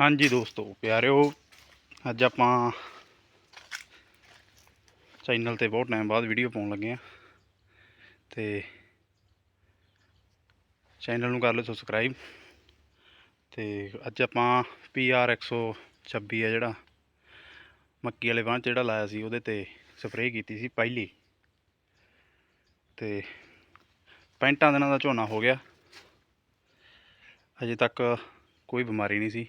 ਹਾਂਜੀ ਦੋਸਤੋ, ਪਿਆਰਿਓ, ਅੱਜ ਆਪਾਂ ਚੈਨਲ ਤੇ ਬਹੁਤ ਟਾਈਮ ਬਾਅਦ ਵੀਡੀਓ ਪਾਉਣ ਲੱਗੇ ਆ ਤੇ ਚੈਨਲ ਨੂੰ ਕਰ ਲਓ ਸਬਸਕ੍ਰਾਈਬ ਤੇ ਅੱਜ ਆਪਾਂ PR 126 ਆ ਜਿਹੜਾ, ਮੱਕੀ ਵਾਲੇ ਬਾਂਹ ਜਿਹੜਾ ਲਾਇਆ ਸੀ, ਉਹਦੇ ਤੇ ਸਪਰੇਅ ਕੀਤੀ ਸੀ ਪਹਿਲੀ। ਤੇ ਪੈਂਟਾਂ ਦਿਨਾਂ ਦਾ ਝੋਨਾ ਹੋ ਗਿਆ। ਅਜੇ ਤੱਕ ਕੋਈ ਬਿਮਾਰੀ ਨਹੀਂ ਸੀ।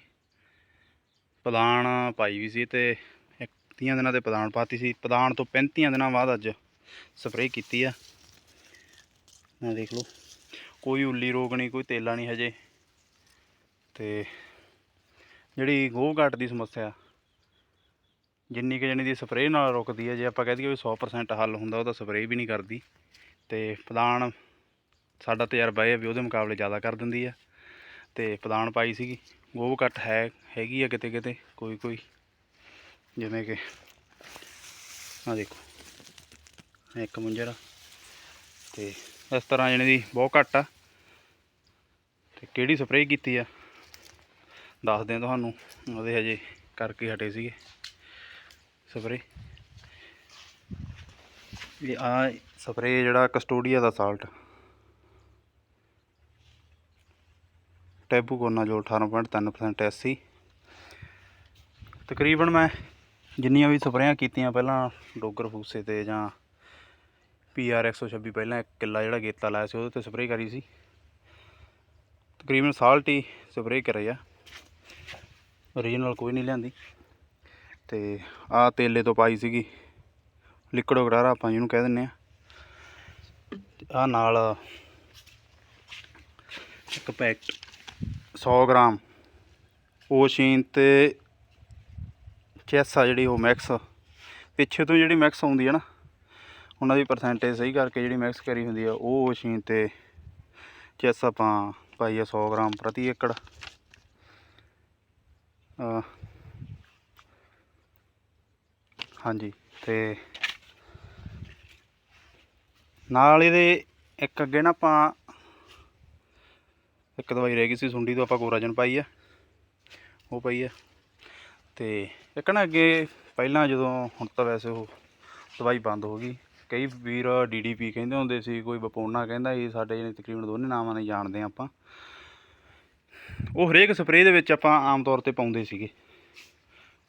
ਪਦਾਨ ਪਾਈ ਵੀ ਸੀ ਤੇ ਇੱਕ 30 ਦਿਨਾਂ ਤੇ ਪਦਾਨ ਪਾਤੀ ਸੀ। ਪਦਾਨ ਤੋਂ 35 ਦਿਨਾਂ ਬਾਅਦ ਅੱਜ ਸਪਰੇਅ ਕੀਤੀ ਆ। ਆ ਦੇਖ ਲਓ। ਕੋਈ ਉੱਲੀ ਰੋਗ ਨਹੀਂ, ਕੋਈ ਤੇਲਾ ਨਹੀਂ ਹਜੇ। ਤੇ ਜਿਹੜੀ ਗੋਹ ਘਾਟ ਦੀ ਸਮੱਸਿਆ, ਜਿੰਨੀ ਕਿ ਜਣੀ ਦੀ ਸਪਰੇਅ ਨਾਲ ਰੁਕਦੀ ਹੈ ਜੇ ਆਪਾਂ ਕਹਿ ਦਈਏ ਵੀ 100% ਹੱਲ ਹੁੰਦਾ, ਉਹ ਤਾਂ ਸਪਰੇਅ ਵੀ ਨਹੀਂ ਕਰਦੀ। ਤੇ ਪਦਾਨ ਸਾਡਾ ਤਜਰਬਾ ਇਹ ਹੈ ਵੀ ਉਹਦੇ ਮੁਕਾਬਲੇ ਜ਼ਿਆਦਾ ਕਰ ਦਿੰਦੀ ਆ। ਤੇ ਪਦਾਨ ਪਾਈ ਸੀਗੀ। ਗੋਹ ਘੱਟ ਹੈ, ਹੈਗੀ ਆ ਕਿਤੇ ਕਿਤੇ, ਕੋਈ ਕੋਈ। ਜਿਵੇਂ ਕਿ ਆ ਦੇਖੋ ਇੱਕ ਮੁੰਜਰਾ। ਤੇ ਇਸ ਤਰ੍ਹਾਂ ਜਣੇ ਦੀ ਬਹੁਤ ਘੱਟ ਆ। ਤੇ ਕਿਹੜੀ ਸਪਰੇਅ ਕੀਤੀ ਆ? ਦੱਸਦੇ ਆ ਤੁਹਾਨੂੰ, ਉਹਦੇ ਹਜੇ ਕਰਕੇ ਹਟੇ ਸੀਗੇ ਸਪਰੇਅ। ਇਹ ਆ ਸਪਰੇਅ ਜਿਹੜਾ ਕਸਟੋਡੀਆ ਦਾ ਸਾਲਟ। ਟੈਬੂ ਕੋਨਾ ਜੋ 18.3% ਐਸਸੀ ਤਕਰੀਬਨ ਮੈਂ ਜਿੰਨੀਆਂ ਵੀ ਸਪਰੇਆਂ ਕੀਤੀਆਂ, ਪਹਿਲਾਂ ਡੋਗਰ ਫੂਸੇ ਤੇ ਜਾਂ ਪੀਆਰ 126 ਪਹਿਲਾਂ ਇੱਕ ਕਿੱਲਾ ਜਿਹੜਾ ਗੇਤਾ ਲਾਇਆ ਸੀ, ਉਹਦੇ ਤੇ ਸਪਰੇਅ ਕਰੀ ਸੀ। ਤਕਰੀਬਨ ਸਾਲਟ ਹੀ ਸਪਰੇਅ ਕਰੇ ਆ ਓਰੀਜਨਲ ਕੋਈ ਨਹੀਂ ਲਿਆਂਦੀ। ਤੇ ਆ ਤੇਲੇ ਤੋਂ ਪਾਈ ਸੀਗੀ ਲਿਕਵਿਡ ਗਰਾਰਾ ਆਪਾਂ ਜਿਹਨੂੰ ਕਹਿ ਦਿੰਨੇ ਆ। ਆ ਨਾਲ ਇੱਕ ਪੈਕਟ 100 ਗ੍ਰਾਮ। ਓਸ਼ੀਨ ਤੇ ਚੈਸ ਆ ਜਿਹੜੀ ਉਹ ਮੈਕਸ। ਪਿੱਛੇ ਤੋਂ ਜਿਹੜੀ ਮੈਕਸ ਆਉਂਦੀ ਹੈ ਨਾ, ਉਹਨਾਂ ਦੀ ਪਰਸੈਂਟੇਜ ਸਹੀ ਕਰਕੇ ਜਿਹੜੀ ਮੈਕਸ ਕਰੀ ਹੁੰਦੀ ਆ, ਉਹ ਓਸ਼ੀਨ ਤੇ ਚੈਸ ਆਪਾਂ ਪਾਈ ਆ 100 ਗ੍ਰਾਮ ਪ੍ਰਤੀ ਏਕੜ। ਹਾਂਜੀ, ਤੇ ਨਾਲ ਇਹਦੇ ਇੱਕ ਅੱਗੇ ਨਾ ਆਪਾਂ ਇੱਕ ਦਵਾਈ ਰਹਿ ਗਈ ਸੀ ਸੁੰਡੀ ਤੋਂ, ਆਪਾਂ ਕੋਰਾਜਨ ਪਾਈ ਆ। ਉਹ ਪਈ ਆ। ਤੇ ਇੱਕ ਨਾ ਅੱਗੇ ਪਹਿਲਾਂ ਜਦੋਂ ਹੁਣ ਤਾਂ ਵੈਸੇ ਉਹ ਦਵਾਈ ਬੰਦ ਹੋ ਗਈ। ਕਈ ਵੀਰ ਡੀਡੀਪੀ ਕਹਿੰਦੇ ਹੁੰਦੇ ਸੀ, ਕੋਈ ਬਪੋਨਾ ਕਹਿੰਦਾ ਸੀ, ਸਾਡੇ ਜਿਹੜੇ ਤਕਰੀਬਨ ਦੋਨੇ ਨਾਮਾਂ ਨਾਲ ਜਾਣਦੇ ਆ ਆਪਾਂ। ਉਹ ਹਰੇਕ ਸਪਰੇਅ ਦੇ ਵਿੱਚ ਆਪਾਂ ਆਮ ਤੌਰ ਤੇ ਪਾਉਂਦੇ ਸੀਗੇ।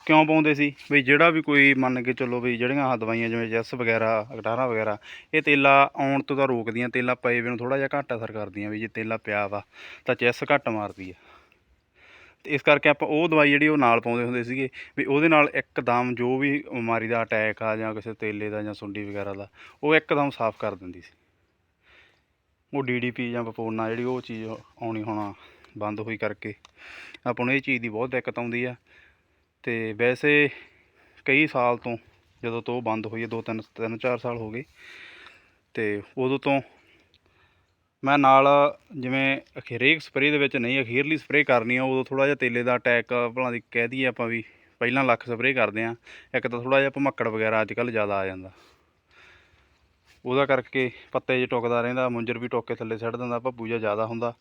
ਕਿਉਂ ਪਾਉਂਦੇ ਸੀ? ਵੀ ਜਿਹੜਾ ਵੀ ਕੋਈ ਮੰਨ ਕੇ ਚੱਲੋ ਵੀ ਜਿਹੜੀਆਂ ਆਹ ਦਵਾਈਆਂ ਜਿਵੇਂ ਜੈਸ ਵਗੈਰਾ ਅਗਟਾਰਾ ਵਗੈਰਾ, ਇਹ ਤੇਲਾ ਆਉਣ ਤੋਂ ਤਾਂ ਰੋਕਦੀਆਂ, ਤੇਲਾ ਪਏ ਵੇ ਨੂੰ ਥੋੜਾ ਜਿਹਾ ਘੱਟ ਅਸਰ ਕਰਦੀਆਂ ਵੀ ਜੇ ਤੇਲਾ ਪਿਆ ਵਾ, ਤਾਂ ਚੈਸ ਘੱਟ ਮਾਰਦੀ ਆ। ਤੇ ਇਸ ਕਰਕੇ ਆਪਾਂ ਉਹ ਦਵਾਈ ਜਿਹੜੀ ਉਹ ਨਾਲ ਪਾਉਂਦੇ ਹੁੰਦੇ ਸੀਗੇ, ਵੀ ਉਹਦੇ ਨਾਲ ਇੱਕਦਮ ਜੋ ਵੀ ਬਿਮਾਰੀ ਦਾ ਅਟੈਕ ਆ ਜਾਂ ਕਿਸੇ ਤੇਲੇ ਦਾ ਜਾਂ ਸੁੰਡੀ ਵਗੈਰਾ ਦਾ, ਉਹ ਇੱਕਦਮ ਸਾਫ਼ ਕਰ ਦਿੰਦੀ ਸੀ। ਉਹ ਡੀਡੀਪੀ ਜਾਂ ਪਪੋਨਾ ਜਿਹੜੀ ਉਹ ਚੀਜ਼ ਆਉਣੀ ਹੋਣਾ ਬੰਦ ਹੋਈ ਕਰਕੇ, ਆਪਾਂ ਨੂੰ ਇਹ ਚੀਜ਼ ਦੀ ਬਹੁਤ ਦਿੱਕਤ ਆਉਂਦੀ ਆ। ਤੇ ਵੈਸੇ ਕਈ ਸਾਲ ਤੋਂ ਜਦੋਂ ਤੋਂ ਉਹ ਬੰਦ ਹੋਈ ਹੈ, ਦੋ ਤਿੰਨ ਤਿੰਨ ਚਾਰ ਸਾਲ ਹੋ ਗਏ। ਤੇ ਉਦੋਂ ਤੋਂ ਮੈਂ ਨਾਲ ਜਿਵੇਂ ਹਰੇਕ ਸਪਰੇਅ ਦੇ ਵਿੱਚ ਨਹੀਂ, ਅਖੀਰਲੀ ਸਪਰੇਅ ਕਰਨੀ ਆ, ਉਦੋਂ ਥੋੜਾ ਜਿਹਾ ਤੇਲੇ ਦਾ ਅਟੈਕ ਭਲਾ ਦੀ ਕਹਿ ਦਈਏ ਆਪਾਂ ਵੀ, ਪਹਿਲਾਂ ਲੱਖ ਸਪਰੇਅ ਕਰਦੇ ਆ, ਇੱਕ ਤਾਂ ਥੋੜਾ ਜਿਹਾ ਭਮੱਕੜ ਵਗੈਰਾ ਅੱਜ ਕੱਲ੍ਹ ਜ਼ਿਆਦਾ ਆ ਜਾਂਦਾ। ਉਹਦਾ ਕਰਕੇ ਪੱਤੇ ਜੇ ਟੁੱਕਦਾ ਰਹਿੰਦਾ, ਮੁੰਜਰ ਵੀ ਟੁੱਕ ਕੇ ਥੱਲੇ ਸੱਟ ਦਿੰਦਾ, ਭੱਬੂ ਜਿਹਾ ਜ਼ਿਆਦਾ ਹੁੰਦਾ।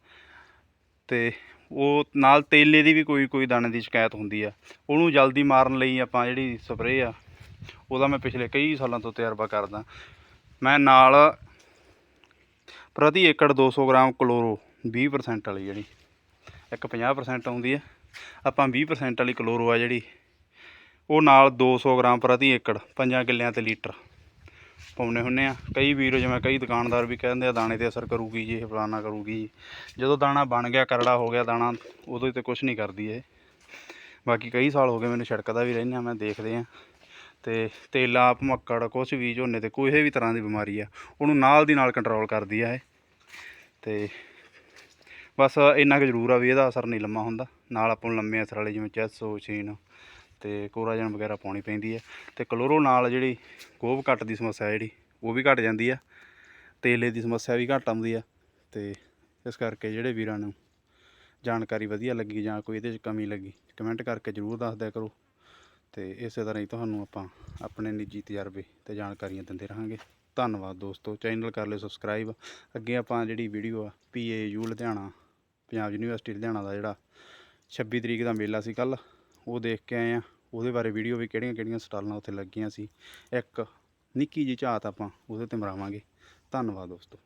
ਤੇ ਉਹ ਨਾਲ ਤੇਲੇ ਦੀ ਵੀ ਕੋਈ ਕੋਈ ਦਾਣੇ ਦੀ ਸ਼ਿਕਾਇਤ ਹੁੰਦੀ ਆ। ਉਹਨੂੰ ਜਲਦੀ ਮਾਰਨ ਲਈ ਆਪਾਂ ਜਿਹੜੀ ਸਪਰੇਅ ਆ, ਉਹਦਾ ਮੈਂ ਪਿਛਲੇ ਕਈ ਸਾਲਾਂ ਤੋਂ ਤਜਰਬਾ ਕਰਦਾ। ਮੈਂ ਨਾਲ ਪ੍ਰਤੀ ਏਕੜ 200 ਗ੍ਰਾਮ ਕਲੋਰੋ 20% ਵਾਲੀ ਜਿਹੜੀ, ਇੱਕ 50% ਆਉਂਦੀ ਆ। ਆਪਾਂ 20% ਵਾਲੀ ਕਲੋਰੋ ਆ ਜਿਹੜੀ, ਉਹ ਨਾਲ 200 ਗ੍ਰਾਮ ਪ੍ਰਤੀ ਏਕੜ ਪੰਜਾਂ ਕਿੱਲਿਆਂ ਤੇ ਲੀਟਰ। ਪਾਉਣੇ ਹੁੰਨੇ ਆ। ਕਈ ਵੀਰ ਜਿਵੇਂ ਕਈ ਦੁਕਾਨਦਾਰ ਵੀ ਕਹਿੰਦੇ ਆ, ਦਾਣੇ ਤੇ ਅਸਰ ਕਰੂਗੀ ਜੀ, ਇਹ ਫਲਾਨਾ ਕਰੂਗੀ ਜੀ। ਜਦੋਂ ਦਾਣਾ ਬਣ ਗਿਆ, ਕਰੜਾ ਹੋ ਗਿਆ, ਦਾਣਾ ਉਦੋਂ ਤੇ ਕੁਝ ਨਹੀਂ ਕਰਦੀ ਇਹ। ਬਾਕੀ ਕਈ ਸਾਲ ਹੋ ਗਏ ਮੈਨੂੰ ਛਿੜਕਦਾ ਵੀ ਰਹਿੰਦਾ ਮੈਂ ਦੇਖਦੇ ਆ। ਤੇ ਤੇਲਾ ਭਮੱਕੜ ਕੁਛ ਵੀ ਝੋਨੇ ਤੇ ਕੋਈ ਵੀ ਤਰ੍ਹਾਂ ਦੀ ਬਿਮਾਰੀ ਆ, ਉਹਨੂੰ ਨਾਲ ਦੀ ਨਾਲ ਕੰਟਰੋਲ ਕਰਦੀ ਆ ਇਹ। ਤੇ ਬਸ ਇੰਨਾ ਕੁ ਜ਼ਰੂਰ ਆ ਵੀ ਇਹਦਾ ਅਸਰ ਨਹੀਂ ਲੰਮਾ ਹੁੰਦਾ। ਨਾਲ ਆਪਾਂ ਨੂੰ ਲੰਮੇ ਅਸਰ ਵਾਲੇ ਜਿਵੇਂ ਚੈਸੋ ਚੀਨ ਤੇ ਕੋਰਾਜਨ ਵਗੈਰਾ ਪਾਉਣੀ ਪੈਂਦੀ ਹੈ ਤੇ ਕਲੋਰੋ ਨਾਲ ਜਿਹੜੀ ਗੋਭ ਘੱਟ ਦੀ ਸਮੱਸਿਆ ਜਿਹੜੀ, ਉਹ ਵੀ ਘਟ ਜਾਂਦੀ ਆ, ਤੇਲੇ ਦੀ ਸਮੱਸਿਆ ਵੀ ਘੱਟ ਆਉਂਦੀ ਆ ਤੇ ਇਸ ਕਰਕੇ ਜਿਹੜੇ ਵੀਰਾਂ ਨੂੰ ਜਾਣਕਾਰੀ ਵਧੀਆ ਲੱਗੀ ਜਾਂ ਕੋਈ ਇਹਦੇ 'ਚ ਕਮੀ ਲੱਗੀ, ਕਮੈਂਟ ਕਰਕੇ ਜ਼ਰੂਰ ਦੱਸ ਦਿਆ ਕਰੋ ਤੇ ਇਸੇ ਤਰ੍ਹਾਂ ਹੀ ਤੁਹਾਨੂੰ ਆਪਾਂ ਆਪਣੇ ਨਿੱਜੀ ਤਜਰਬੇ ਤੇ ਜਾਣਕਾਰੀਆਂ ਦਿੰਦੇ ਰਹਾਂਗੇ। ਧੰਨਵਾਦ ਦੋਸਤੋ, ਚੈਨਲ ਕਰ ਲਿਓ ਸਬਸਕ੍ਰਾਈਬ। ਅੱਗੇ ਆਪਾਂ ਜਿਹੜੀ ਵੀਡੀਓ ਆ ਪੀਏਯੂ ਲੁਧਿਆਣਾ, ਪੰਜਾਬ ਯੂਨੀਵਰਸਿਟੀ ਲੁਧਿਆਣਾ ਦਾ ਜਿਹੜਾ 26 ਤਰੀਕ ਦਾ ਮੇਲਾ ਸੀ ਕੱਲ ਉਹ ਦੇਖ ਕੇ ਆਏ ਆ। ਉਹਦੇ ਬਾਰੇ ਵੀਡੀਓ ਵੀ ਕਿਹੜੀਆਂ ਕਿਹੜੀਆਂ ਸਟਾਲਾਂ ਉੱਥੇ ਲੱਗੀਆਂ ਸੀ। ਇੱਕ ਨਿੱਕੀ ਜਿਹੀ ਝਾਤ ਆਪਾਂ ਉਹਦੇ ਤੇ ਮਰਾਵਾਂਗੇ। ਧੰਨਵਾਦ ਦੋਸਤੋ।